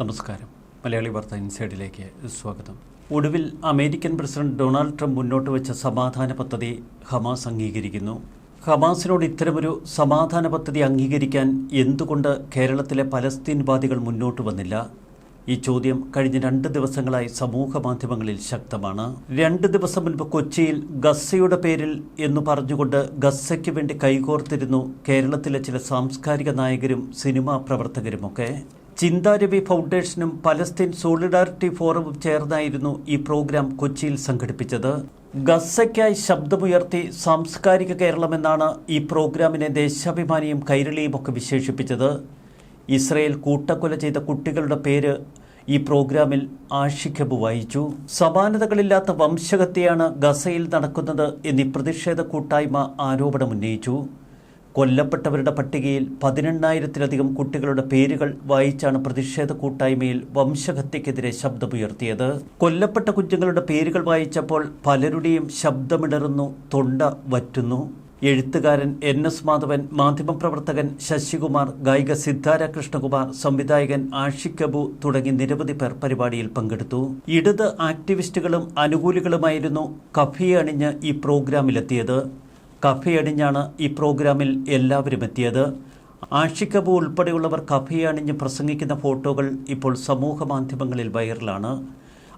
നമസ്കാരം. മലയാളി വാർത്ത ഇൻസൈഡിലേക്ക് സ്വാഗതം. ഒടുവിൽ അമേരിക്കൻ പ്രസിഡന്റ് ഡൊണാൾഡ് ട്രംപ് മുന്നോട്ട് വെച്ച സമാധാന പദ്ധതി ഹമാസ് അംഗീകരിക്കുന്നു. ഹമാസിനോട് ഇത്തരമൊരു സമാധാന പദ്ധതി അംഗീകരിക്കാൻ എന്തുകൊണ്ട് കേരളത്തിലെ പലസ്തീൻവാദികൾ മുന്നോട്ട് വന്നില്ല? ഈ ചോദ്യം കഴിഞ്ഞ രണ്ട് ദിവസങ്ങളായി സമൂഹ മാധ്യമങ്ങളിൽ ശക്തമാണ്. രണ്ട് ദിവസം മുൻപ് കൊച്ചിയിൽ ഗസ്സയുടെ പേരിൽ എന്ന് പറഞ്ഞുകൊണ്ട് ഗസ്സയ്ക്ക് വേണ്ടി കൈകോർത്തിരുന്നു കേരളത്തിലെ ചില സാംസ്കാരിക നായകരും സിനിമാ പ്രവർത്തകരുമൊക്കെ. ചിന്താരവി ഫൗണ്ടേഷനും പലസ്തീൻ സോളിഡാരിറ്റി ഫോറവും ചേർന്നായിരുന്നു ഈ പ്രോഗ്രാം കൊച്ചിയിൽ സംഘടിപ്പിച്ചത്. ഗസയ്ക്കായി ശബ്ദമുയർത്തി സാംസ്കാരിക കേരളമെന്നാണ് ഈ പ്രോഗ്രാമിനെ ദേശാഭിമാനിയും കൈരളിയുമൊക്കെ വിശേഷിപ്പിച്ചത്. ഇസ്രയേൽ കൂട്ടക്കൊല ചെയ്ത കുട്ടികളുടെ പേര് ഈ പ്രോഗ്രാമിൽ ആഷിഖബ് വായിച്ചു. സമാനതകളില്ലാത്ത വംശഹത്യയാണ് ഗസയിൽ നടക്കുന്നത് എന്നീ പ്രതിഷേധ കൂട്ടായ്മ ആരോപണമുന്നയിച്ചു. കൊല്ലപ്പെട്ടവരുടെ പട്ടികയിൽ പതിനെണ്ണായിരത്തിലധികം കുട്ടികളുടെ പേരുകൾ വായിച്ചാണ് പ്രതിഷേധ കൂട്ടായ്മയിൽ വംശഹത്യക്കെതിരെ ശബ്ദമുയർത്തിയത്. കൊല്ലപ്പെട്ട കുഞ്ഞുങ്ങളുടെ പേരുകൾ വായിച്ചപ്പോൾ പലരുടെയും ശബ്ദമിടറുന്നു തൊണ്ട വറ്റുന്നു. എഴുത്തുകാരൻ എൻ. എസ്. മാധവൻ മാധ്യമപ്രവർത്തകൻ ശശികുമാർ ഗായിക സിദ്ധാര കൃഷ്ണകുമാർ സംവിധായകൻ കബു തുടങ്ങി നിരവധി പേർ പരിപാടിയിൽ പങ്കെടുത്തു. ഇടത് ആക്ടിവിസ്റ്റുകളും അനുകൂലികളുമായിരുന്നു കഫിയെ അണിഞ്ഞ് ഈ പ്രോഗ്രാമിലെത്തിയത്. കഫയണിഞ്ഞാണ് ഈ പ്രോഗ്രാമിൽ എല്ലാവരും എത്തിയത്. ആഷിക്കബു ഉൾപ്പെടെയുള്ളവർ കഫയണിഞ്ഞ് പ്രസംഗിക്കുന്ന ഫോട്ടോകൾ ഇപ്പോൾ സമൂഹ മാധ്യമങ്ങളിൽ വൈറലാണ്.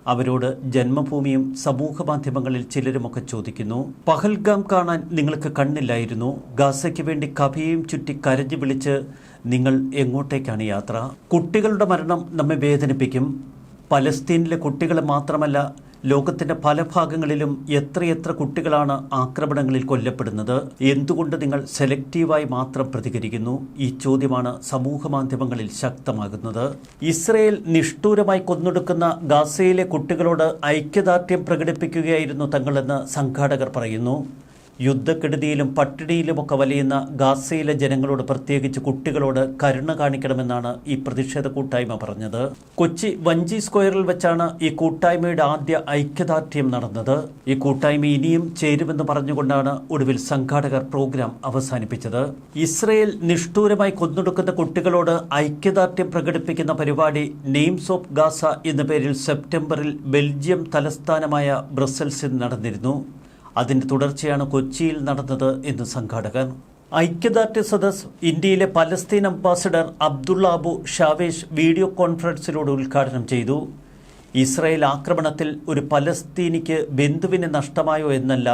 അവരോട് ജന്മഭൂമിയും സമൂഹ മാധ്യമങ്ങളിൽ ചിലരുമൊക്കെ ചോദിക്കുന്നു. പഹൽഗാം കാണാൻ നിങ്ങൾക്ക് കണ്ണില്ലായിരുന്നു. ഗാസയ്ക്ക് വേണ്ടി കഫയും ചുറ്റി കരഞ്ഞു വിളിച്ച് നിങ്ങൾ എങ്ങോട്ടേക്കാണ് യാത്ര? കുട്ടികളുടെ മരണം നമ്മെ വേദനിപ്പിക്കും. പലസ്തീനിലെ കുട്ടികളെ മാത്രമല്ല ലോകത്തിന്റെ പല ഭാഗങ്ങളിലും എത്രയെത്ര കുട്ടികളാണ് ആക്രമണങ്ങളിൽ കൊല്ലപ്പെടുന്നത്? എന്തുകൊണ്ട് നിങ്ങൾ സെലക്റ്റീവായി മാത്രം പ്രതികരിക്കുന്നു? ഈ ചോദ്യമാണ് സമൂഹ മാധ്യമങ്ങളിൽ ശക്തമാകുന്നത്. ഇസ്രയേൽ നിഷ്ഠൂരമായി കൊന്നൊടുക്കുന്ന ഗാസയിലെ കുട്ടികളോട് ഐക്യദാർഢ്യം പ്രകടിപ്പിക്കുകയായിരുന്നു തങ്ങളെന്ന് സംഘാടകർ പറയുന്നു. യുദ്ധക്കെടുതിയിലും പട്ടിണിയിലുമൊക്കെ വലയുന്ന ഗാസയിലെ ജനങ്ങളോട് പ്രത്യേകിച്ച് കുട്ടികളോട് കരുണ കാണിക്കണമെന്നാണ് ഈ പ്രതിഷേധ കൂട്ടായ്മ പറഞ്ഞത്. കൊച്ചി വഞ്ചി സ്ക്വയറിൽ വെച്ചാണ് ഈ കൂട്ടായ്മയുടെ ആദ്യ ഐക്യദാർഢ്യം നടന്നത്. ഈ കൂട്ടായ്മ ഇനിയും ചേരുമെന്ന് പറഞ്ഞുകൊണ്ടാണ് ഒടുവിൽ സംഘാടകർ പ്രോഗ്രാം അവസാനിപ്പിച്ചത്. ഇസ്രയേൽ നിഷ്ഠൂരമായി കൊന്നൊടുക്കുന്ന കുട്ടികളോട് ഐക്യദാർഢ്യം പ്രകടിപ്പിക്കുന്ന പരിപാടി നെയിംസ് ഓഫ് ഗാസ എന്ന പേരിൽ സെപ്റ്റംബറിൽ ബെൽജിയം തലസ്ഥാനമായ ബ്രസൽസിൽ നടന്നിരുന്നു. അതിന്റെ തുടർച്ചയാണ് കൊച്ചിയിൽ നടന്നത് എന്ന് സംഘാടകർ. ഐക്യദാർഢ്യ സദസ് ഇന്ത്യയിലെ Palestine ambassador Abdullah Abu Shawesh video കോൺഫറൻസിലൂടെ ഉദ്ഘാടനം ചെയ്തു. ഇസ്രായേൽ ആക്രമണത്തിൽ ഒരു പലസ്തീനിക്ക് ബന്ധുവിന് നഷ്ടമായോ എന്നല്ല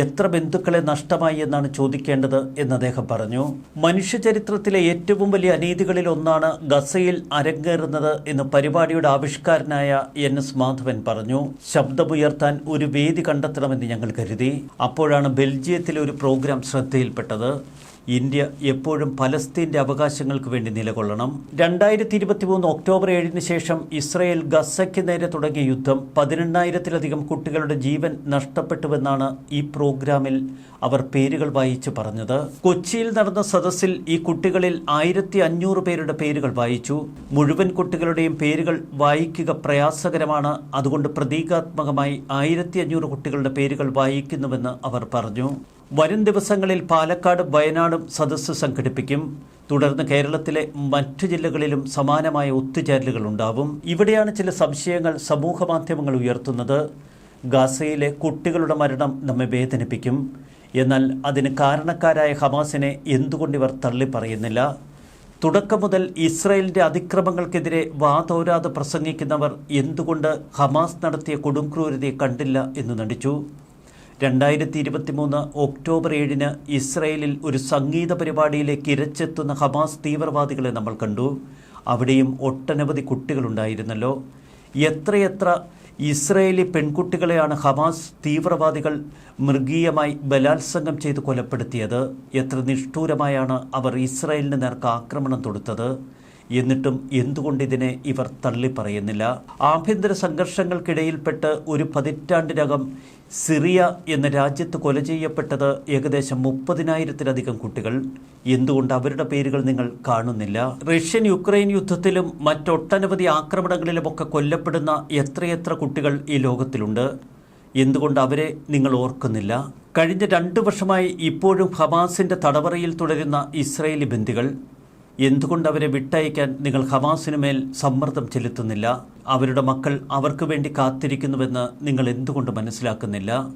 എത്ര ബന്ധുക്കളെ നഷ്ടമായി എന്നാണ് ചോദിക്കേണ്ടത് എന്ന് അദ്ദേഹം പറഞ്ഞു. മനുഷ്യചരിത്രത്തിലെ ഏറ്റവും വലിയ അനീതികളിൽ ഒന്നാണ് ഗസയിൽ അരങ്ങേറുന്നത് എന്ന് പരിപാടിയുടെ ആവിഷ്കാരനായ എൻ എസ് മാധവൻ പറഞ്ഞു. ശബ്ദമുയർത്താൻ ഒരു വേദി കണ്ടെത്തണമെന്ന് ഞങ്ങൾ കരുതി. അപ്പോഴാണ് ബെൽജിയത്തിലെ ഒരു പ്രോഗ്രാം ശ്രദ്ധയിൽപ്പെട്ടത്. ഇന്ത്യ എപ്പോഴും പലസ്തീന്റെ അവകാശങ്ങൾക്ക് വേണ്ടി നിലകൊള്ളണം. രണ്ടായിരത്തി ഇരുപത്തി മൂന്ന് ഒക്ടോബർ ഏഴിന് ശേഷം ഇസ്രയേൽ ഗസയ്ക്ക് നേരെ തുടങ്ങിയ യുദ്ധം പതിനെണ്ണായിരത്തിലധികം കുട്ടികളുടെ ജീവൻ നഷ്ടപ്പെട്ടുവെന്നാണ് ഈ പ്രോഗ്രാമിൽ അവർ പേരുകൾ വായിച്ച് പറഞ്ഞത്. കൊച്ചിയിൽ നടന്ന സദസ്സിൽ ഈ കുട്ടികളിൽ ആയിരത്തി അഞ്ഞൂറ് പേരുടെ പേരുകൾ വായിച്ചു. മുഴുവൻ കുട്ടികളുടെയും പേരുകൾ വായിക്കുക പ്രയാസകരമാണ്. അതുകൊണ്ട് പ്രതീകാത്മകമായി ആയിരത്തി അഞ്ഞൂറ് കുട്ടികളുടെ പേരുകൾ വായിക്കുന്നുവെന്ന് അവർ പറഞ്ഞു. വരും ദിവസങ്ങളിൽ പാലക്കാട് വയനാടും സദസ്സ് സംഘടിപ്പിക്കും. തുടർന്ന് കേരളത്തിലെ മറ്റു ജില്ലകളിലും സമാനമായ ഒത്തുചേരലുകൾ ഉണ്ടാവും. ഇവിടെയാണ് ചില സംശയങ്ങൾ സമൂഹ മാധ്യമങ്ങൾ ഉയർത്തുന്നത്. ഗാസയിലെ കുട്ടികളുടെ മരണം നമ്മെ വേദനിപ്പിക്കും. എന്നാൽ അതിന് കാരണക്കാരായ ഹമാസിനെ എന്തുകൊണ്ട് ഇവർ തള്ളിപ്പറയുന്നില്ല? തുടക്കം മുതൽ ഇസ്രയേലിന്റെ അതിക്രമങ്ങൾക്കെതിരെ വാതോരാതെ പ്രസംഗിക്കുന്നവർ എന്തുകൊണ്ട് ഹമാസ് നടത്തിയ കൊടുംക്രൂരതയെ കണ്ടില്ല എന്ന് നടിച്ചു? രണ്ടായിരത്തി ഇരുപത്തി മൂന്ന് ഒക്ടോബർ ഏഴിന് ഇസ്രയേലിൽ ഒരു സംഗീത പരിപാടിയിലേക്ക് ഇരച്ചെത്തുന്ന ഹമാസ് തീവ്രവാദികളെ നമ്മൾ കണ്ടു. അവിടെയും ഒട്ടനവധി കുട്ടികളുണ്ടായിരുന്നല്ലോ. എത്രയെത്ര ഇസ്രയേലി പെൺകുട്ടികളെയാണ് ഹമാസ് തീവ്രവാദികൾ മൃഗീയമായി ബലാത്സംഗം ചെയ്ത് കൊലപ്പെടുത്തിയത്? എത്ര നിഷ്ഠൂരമായാണ് അവർ ഇസ്രയേലിന് നേർക്ക് ആക്രമണം തൊടുത്തത്? എന്നിട്ടും എന്തുകൊണ്ട് ഇതിനെ ഇവർ തള്ളിപ്പറയുന്നില്ല? ആഭ്യന്തര സംഘർഷങ്ങൾക്കിടയിൽപ്പെട്ട് ഒരു പതിറ്റാണ്ടിനകം സിറിയ എന്ന രാജ്യത്ത് കൊല ചെയ്യപ്പെട്ടത് ഏകദേശം മുപ്പതിനായിരത്തിലധികം കുട്ടികൾ. എന്തുകൊണ്ട് അവരുടെ പേരുകൾ നിങ്ങൾ കാണുന്നില്ല? റഷ്യൻ യുക്രൈൻ യുദ്ധത്തിലും മറ്റൊട്ടനവധി ആക്രമണങ്ങളിലുമൊക്കെ കൊല്ലപ്പെടുന്ന എത്രയെത്ര കുട്ടികൾ ഈ ലോകത്തിലുണ്ട്? എന്തുകൊണ്ട് അവരെ നിങ്ങൾ ഓർക്കുന്നില്ല? കഴിഞ്ഞ രണ്ടു വർഷമായി ഇപ്പോഴും ഹമാസിന്റെ തടവറയിൽ തുടരുന്ന ഇസ്രയേലി ബന്ദികൾ എന്തുകൊണ്ട് അവരെ വിട്ടയക്കാൻ നിങ്ങൾ ഹവാസിനു മേൽ സമ്മർദ്ദം ചെലുത്തുന്നില്ല? അവരുടെ മക്കൾ അവർക്ക് വേണ്ടി കാത്തിരിക്കുന്നുവെന്ന് നിങ്ങൾ എന്തുകൊണ്ട് മനസ്സിലാക്കുന്നില്ല?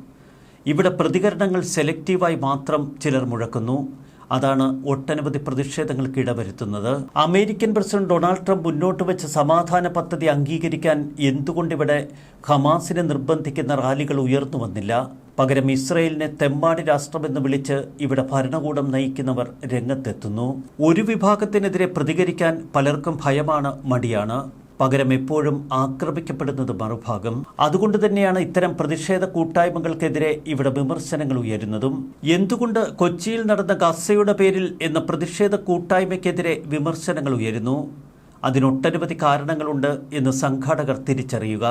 ഇവിടെ പ്രതികരണങ്ങൾ സെലക്റ്റീവായി മാത്രം ചിലർ മുഴക്കുന്നു. അതാണ് ഒട്ടനവധി പ്രതിഷേധങ്ങൾക്ക് ഇടവരുത്തുന്നത്. അമേരിക്കൻ പ്രസിഡന്റ് ഡൊണാൾഡ് ട്രംപ് മുന്നോട്ട് വെച്ച സമാധാന പദ്ധതി അംഗീകരിക്കാൻ എന്തുകൊണ്ടിവിടെ ഹമാസിനെ നിർബന്ധിക്കുന്ന റാലികൾ ഉയർന്നു വന്നില്ല? പകരം ഇസ്രയേലിനെ തെമ്മാടി രാഷ്ട്രമെന്ന് വിളിച്ച് ഇവിടെ ഭരണകൂടം നയിക്കുന്നവർ രംഗത്തെത്തുന്നു. ഒരു വിഭാഗത്തിനെതിരെ പ്രതികരിക്കാൻ പലർക്കും ഭയമാണ് മടിയാണ്. പകരം എപ്പോഴും ആക്രമിക്കപ്പെടുന്നത് മറുഭാഗം. അതുകൊണ്ട് തന്നെയാണ് ഇത്തരം പ്രതിഷേധ കൂട്ടായ്മകൾക്കെതിരെ ഇവിടെ വിമർശനങ്ങൾ ഉയരുന്നതും. എന്തുകൊണ്ട് കൊച്ചിയിൽ നടന്ന ഗസയുടെ പേരിൽ എന്ന പ്രതിഷേധ കൂട്ടായ്മയ്ക്കെതിരെ വിമർശനങ്ങൾ ഉയരുന്നു? അതിനൊട്ടനവധി കാരണങ്ങളുണ്ട് എന്ന് സംഘാടകർ തിരിച്ചറിയുക.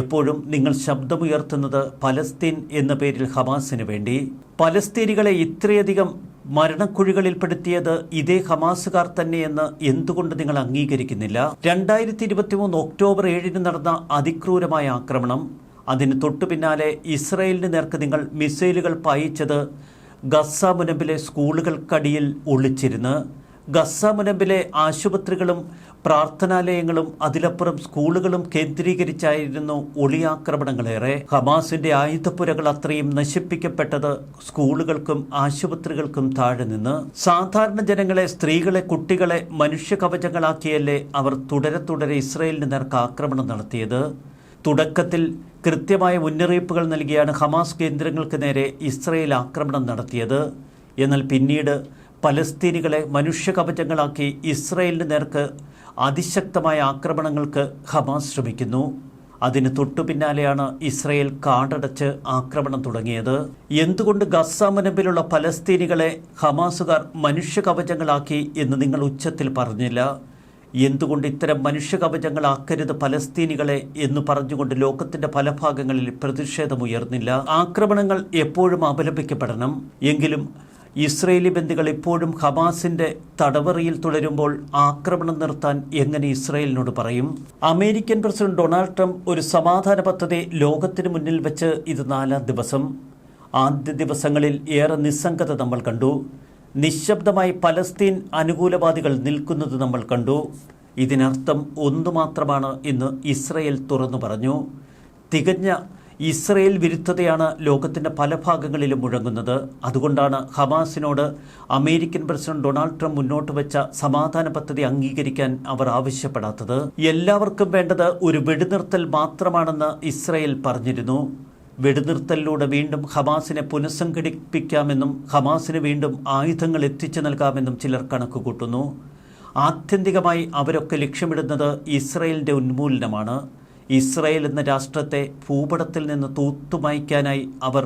എപ്പോഴും നിങ്ങൾ ശബ്ദമുയർത്തുന്നത് പലസ്തീൻ എന്ന പേരിൽ ഹമാസിന് വേണ്ടി. പലസ്തീനികളെ ഇത്രയധികം മരണക്കുഴികളിൽപ്പെടുത്തിയത് ഇതേ ഹമാസുകാർ തന്നെയെന്ന് എന്തുകൊണ്ട് നിങ്ങൾ അംഗീകരിക്കുന്നില്ല? രണ്ടായിരത്തി ഇരുപത്തിമൂന്ന് ഒക്ടോബർ ഏഴിന് നടന്ന അതിക്രൂരമായ ആക്രമണം. അതിന് തൊട്ടു പിന്നാലെ ഇസ്രയേലിന് നേർക്ക് നിങ്ങൾ മിസൈലുകൾ പായിച്ചത് ഗസ മുനമ്പിലെ സ്കൂളുകൾക്കടിയിൽ ഒളിച്ചിരുന്ന്. ഗസ മുനമ്പിലെ ആശുപത്രികളും പ്രാർത്ഥനാലയങ്ങളും അതിലപ്പുറം സ്കൂളുകളും കേന്ദ്രീകരിച്ചായിരുന്നു ഒളിയാക്രമണങ്ങളേറെ ഹമാസിന്റെ ആയുധപ്പുരകൾ അത്രയും നശിപ്പിക്കപ്പെട്ടത് സ്കൂളുകൾക്കും ആശുപത്രികൾക്കും താഴെ നിന്ന്. സാധാരണ ജനങ്ങളെ സ്ത്രീകളെ കുട്ടികളെ മനുഷ്യകവചങ്ങളാക്കിയല്ലേ അവർ തുടരെ തുടരെ ഇസ്രയേലിന് നേർക്ക് ആക്രമണം നടത്തിയത്. തുടക്കത്തിൽ കൃത്യമായ മുന്നറിയിപ്പുകൾ നൽകിയാണ് ഹമാസ് കേന്ദ്രങ്ങൾക്ക് നേരെ ഇസ്രയേൽ ആക്രമണം നടത്തിയത്. എന്നാൽ പിന്നീട് പലസ്തീനികളെ മനുഷ്യകവചങ്ങളാക്കി ഇസ്രയേലിന് നേർക്ക് അതിശക്തമായ ആക്രമണങ്ങൾക്ക് ഹമാസ് ശ്രമിക്കുന്നു. അതിന് തൊട്ടു പിന്നാലെയാണ് ഇസ്രയേൽ കാടടച്ച് ആക്രമണം തുടങ്ങിയത്. എന്തുകൊണ്ട് ഗസ മുനമ്പിലുള്ള പലസ്തീനികളെ ഹമാസുകാർ മനുഷ്യകവചങ്ങളാക്കി എന്ന് നിങ്ങൾ ഉച്ചത്തിൽ പറഞ്ഞില്ല? എന്തുകൊണ്ട് ഇത്തരം മനുഷ്യകവചങ്ങളാക്കരുത് പലസ്തീനികളെ എന്ന് പറഞ്ഞുകൊണ്ട് ലോകത്തിന്റെ പല ഭാഗങ്ങളിൽ പ്രതിഷേധമുയർന്നില്ല? ആക്രമണങ്ങൾ എപ്പോഴും അപലപിക്കപ്പെടണം. എങ്കിലും ഇസ്രയേലി ബന്ധുക്കൾ ഇപ്പോഴും ഹമാസിന്റെ തടവറയിൽ തുടരുമ്പോൾ ആക്രമണം നിർത്താൻ എങ്ങനെ ഇസ്രയേലിനോട് പറയും? അമേരിക്കൻ പ്രസിഡന്റ് ഡൊണാൾഡ് ട്രംപ് ഒരു സമാധാന പദ്ധതി ലോകത്തിന് മുന്നിൽ വെച്ച് ഇത് നാലാം ദിവസം. ആദ്യ ദിവസങ്ങളിൽ ഏറെ നിസ്സംഗത നമ്മൾ കണ്ടു. നിശബ്ദമായി പലസ്തീൻ അനുകൂലവാദികൾ നിൽക്കുന്നത് നമ്മൾ കണ്ടു. ഇതിനർത്ഥം ഒന്നു മാത്രമാണ് ഇന്ന് ഇസ്രയേൽ തുറന്നു പറഞ്ഞു. തികഞ്ഞ ഇസ്രയേൽ വിരുദ്ധതയാണ് ലോകത്തിന്റെ പല ഭാഗങ്ങളിലും മുഴങ്ങുന്നത്. അതുകൊണ്ടാണ് ഹമാസിനോട് അമേരിക്കൻ പ്രസിഡന്റ് ഡൊണാൾഡ് ട്രംപ് മുന്നോട്ട് വെച്ച സമാധാന പദ്ധതി അംഗീകരിക്കാൻ അവർ ആവശ്യപ്പെടാത്തത്. എല്ലാവർക്കും വേണ്ടത് ഒരു വെടിനിർത്തൽ മാത്രമാണെന്ന് ഇസ്രയേൽ പറഞ്ഞിരുന്നു. വെടിനിർത്തലിലൂടെ വീണ്ടും ഹമാസിനെ പുനഃസംഘടിപ്പിക്കാമെന്നും ഹമാസിന് വീണ്ടും ആയുധങ്ങൾ എത്തിച്ചു നൽകാമെന്നും ചിലർ കണക്കുകൂട്ടുന്നു. ആത്യന്തികമായി അവരൊക്കെ ലക്ഷ്യമിടുന്നത് ഇസ്രയേലിന്റെ ഉന്മൂലനമാണ്. ഇസ്രയേൽ എന്ന രാഷ്ട്രത്തെ ഭൂപടത്തിൽ നിന്ന് തൂത്തുമായ്ക്കാനായി അവർ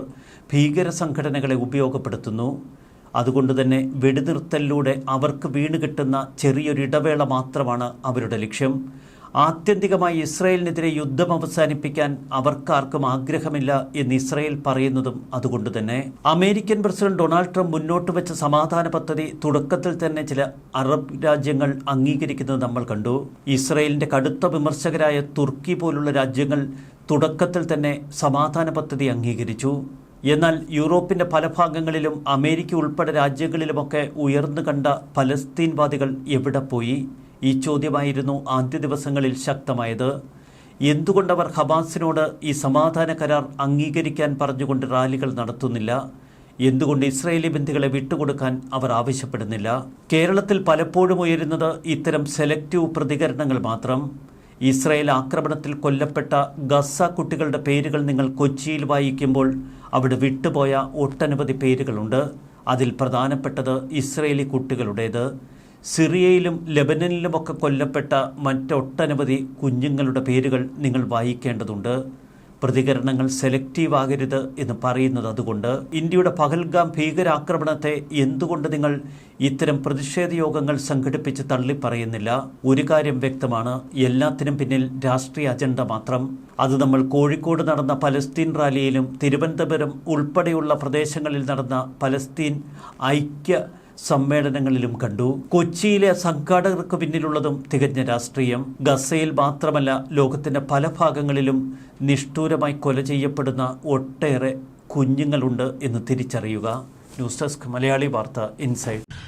ഭീകര സംഘടനകളെ ഉപയോഗപ്പെടുത്തുന്നു. അതുകൊണ്ട് തന്നെ വെടിനിർത്തലിലൂടെ അവർക്ക് വീണ് കിട്ടുന്ന ചെറിയൊരു ഇടവേള മാത്രമാണ് അവരുടെ ലക്ഷ്യം. ആത്യന്തികമായി ഇസ്രയേലിനെതിരെ യുദ്ധം അവസാനിപ്പിക്കാൻ അവർക്കാർക്കും ആഗ്രഹമില്ല എന്ന് ഇസ്രയേൽ പറയുന്നതും അതുകൊണ്ട് തന്നെ. അമേരിക്കൻ പ്രസിഡന്റ് ഡൊണാൾഡ് ട്രംപ് മുന്നോട്ട് വെച്ച സമാധാന പദ്ധതി തുടക്കത്തിൽ തന്നെ ചില അറബ് രാജ്യങ്ങൾ അംഗീകരിക്കുന്നത് നമ്മൾ കണ്ടു. ഇസ്രയേലിന്റെ കടുത്ത വിമർശകരായ തുർക്കി പോലുള്ള രാജ്യങ്ങൾ തുടക്കത്തിൽ തന്നെ സമാധാന പദ്ധതി അംഗീകരിച്ചു. എന്നാൽ യൂറോപ്പിന്റെ പല ഭാഗങ്ങളിലും അമേരിക്ക ഉൾപ്പെടെ രാജ്യങ്ങളിലുമൊക്കെ ഉയർന്നു കണ്ട പലസ്തീൻവാദികൾ എവിടെ പോയി? ഈ ചോദ്യമായിരുന്നു ആദ്യ ദിവസങ്ങളിൽ ശക്തമായത്. എന്തുകൊണ്ടവർ ഹബാസിനോട് ഈ സമാധാന കരാർ അംഗീകരിക്കാൻ പറഞ്ഞുകൊണ്ട് റാലികൾ നടത്തുന്നില്ല? എന്തുകൊണ്ട് ഇസ്രയേലി ബന്ധികളെ വിട്ടുകൊടുക്കാൻ അവർ ആവശ്യപ്പെടുന്നില്ല? കേരളത്തിൽ പലപ്പോഴും ഉയരുന്നത് ഇത്തരം സെലക്റ്റീവ് പ്രതികരണങ്ങൾ മാത്രം. ഇസ്രയേൽ ആക്രമണത്തിൽ കൊല്ലപ്പെട്ട ഗസ കുട്ടികളുടെ പേരുകൾ നിങ്ങൾ കൊച്ചിയിൽ വായിക്കുമ്പോൾ അവിടെ വിട്ടുപോയ ഒട്ടനവധി പേരുകളുണ്ട്. അതിൽ പ്രധാനപ്പെട്ടത് ഇസ്രയേലി കുട്ടികളുടേത്. സിറിയയിലും ലെബനനിലുമൊക്കെ കൊല്ലപ്പെട്ട മറ്റൊട്ടനവധി കുഞ്ഞുങ്ങളുടെ പേരുകൾ നിങ്ങൾ വായിക്കേണ്ടതുണ്ട്. പ്രതികരണങ്ങൾ സെലക്റ്റീവ് ആകരുത് എന്ന് പറയുന്നത് അതുകൊണ്ട് ഇന്ത്യയുടെ പഹൽഗാം ഭീകരാക്രമണത്തെ എന്തുകൊണ്ട് നിങ്ങൾ ഇത്തരം പ്രതിഷേധ യോഗങ്ങൾ സംഘടിപ്പിച്ച് തള്ളിപ്പറയുന്നില്ല? ഒരു കാര്യം വ്യക്തമാണ് എല്ലാത്തിനും പിന്നിൽ രാഷ്ട്രീയ അജണ്ട മാത്രം. അത് നമ്മൾ കോഴിക്കോട് നടന്ന പലസ്തീൻ റാലിയിലും തിരുവനന്തപുരം ഉൾപ്പെടെയുള്ള പ്രദേശങ്ങളിൽ നടന്ന പലസ്തീൻ ഐക്യ സമ്മേളനങ്ങളിലും കണ്ടു. കൊച്ചിയിലെ സംഘാടകർക്ക് പിന്നിലുള്ളതും തികഞ്ഞ രാഷ്ട്രീയം. ഗസയിൽ മാത്രമല്ല ലോകത്തിന്റെ പല ഭാഗങ്ങളിലും നിഷ്ഠൂരമായി കൊല ചെയ്യപ്പെടുന്ന ഒട്ടേറെ കുഞ്ഞുങ്ങളുണ്ട് എന്ന് തിരിച്ചറിയുക. ന്യൂസ് ഡെസ്ക് മലയാളി വാർത്ത ഇൻസൈഡ്.